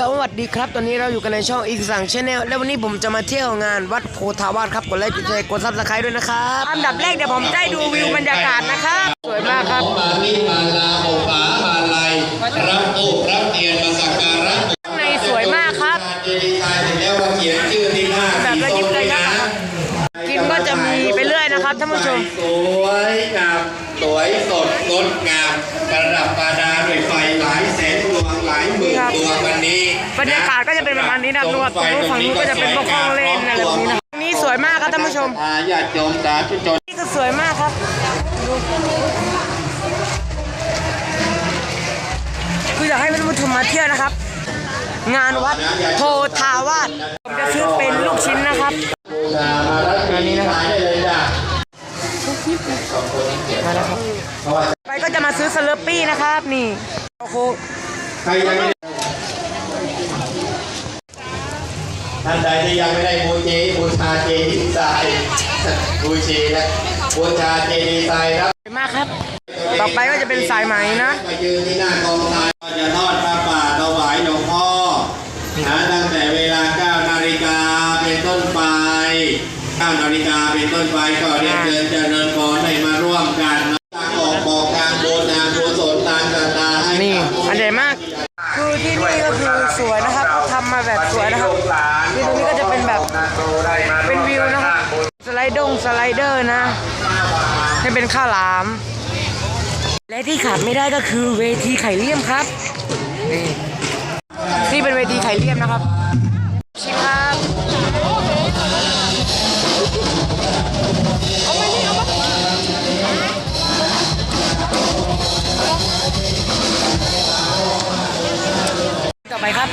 สวัสดีครับ ตอนนี้เราอยู่กันในช่องอีกสั่งชาแนลและวันนี้ผมจะมาเที่ยวงานวัดโพธาวาสครับ กดไลค์กดแชร์กดซับสไครต์ด้วยนะครับอันดับแรกเดี๋ยวผมจะให้ดูวิวบรรยากาศนะครับ สวยมากครับ มาลิมาลาโอปามาลัยรับโอบรับเทียนมาสักการะข้างในสวยมากครับเจดีย์ทรายเสร็จแล้วว่าเขียนชื่อที่หน้าแบบละยิบเลยครับกินก็จะมีไปเรื่อยนะครับท่านผู้ชม สวยงามสวยสดงดงามประดับประดาด้วยไฟหลายแสนด วงหลายหมื่นดวงวันนี้บรรยากาศก็จะเป็นประมาณนี้นะครับนวดตรงนู้นฝั่งนู้นก็จะเป็นพวกห้องเล่นอะไรแบบนี้นะครับนี่สวยมากครับท่านผู้ชมอาญาติโยมสาธุชนนี่ก็สวยมากครับดูคืออยากให้ท่านผู้ชมมาเที่ยวนะครับ งานวัดโพธาวาสผมจะซื้อเป็นลูกชิ้นนะครับบูชามารับอันนี้นะครับได้เลยจ้ะมาแล้วครับเพราะว่าไปก็จะมาซื้อสเลอร์ปี้นะครับ นี่โอ้โห ใครยังไม่ได้ท่านใดที่ยังไม่ได้บูชาบูชาเจดีย์ทรายบูชานะบูชาเจดีย์ทรายรับสวยมากครับ ต่อไปก็จะเป็นสายไหมนะมายืนที่หน้ากองทรายก็จะทอดพระป่าถวายหลวงพ่อนะตั้งแต่เวลา9นาฬิกาเป็นต้นไป9นาฬิกาเป็นต้นไปก็เรียนเชิญเจริญพรให้มาร่วมกันนะทางออกบอกทางบุญทางกุศลทางศรัทธาให้ เป็นวิวนะครับสไลด์ดงสไลเดอร์นะให้เป็นข้าวหลาม และที่ขาดไม่ได้ก็คือเวทีไข่เลี่ยมครับ นี่นี่เป็นเวทีไข่เลี่ยมนะครับ ชิมครับต่อไปครับ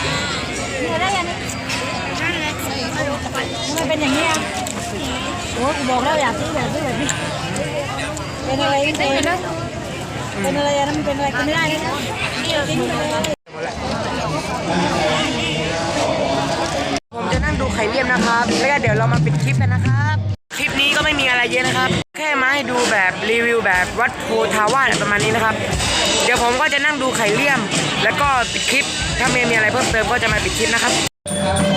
ทำไม เป็นอย่างนี้อะโอ้กูบอกแล้วอยากซื้อแบบซื้อแบบนี้เป็นอะไรกันเป็นะเป็นอะไรอะมันเป็นอะไรกินไม่ได้นะกินเลยผมจะนั่งดูไข่เลี่ยมนะครับ แล้วก็เดี๋ยวเรามาปิดคลิปกันนะครับ คลิปนี้ก็ไม่มีอะไรเยอะนะครับ แค่มาให้ดูแบบรีวิวแบบวัดโพธาวาสประมาณนี้นะครับ เดี๋ยวผมก็จะนั่งดูไข่เลี่ยม แล้วก็ปิดคลิป ถ้าไม่มีอะไรเพิ่มเติมก็จะมาปิดคลิปนะครับ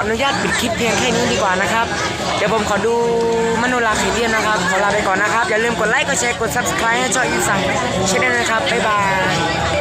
ออนุญาตปิดคลิปเพียงแค่นี้ดีกว่านะครับ เดี๋ยวผมขอดูมโนราขีเดียนนะครับ ขอลาไปก่อนนะครับ อย่าลืมกดไลค์ กดแชร์ กด subscribe ให้ช่องอีสังช่วยด้วยนะครับ บ๊ายบาย